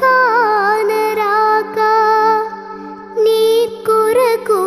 కానరాక నీ కొరకు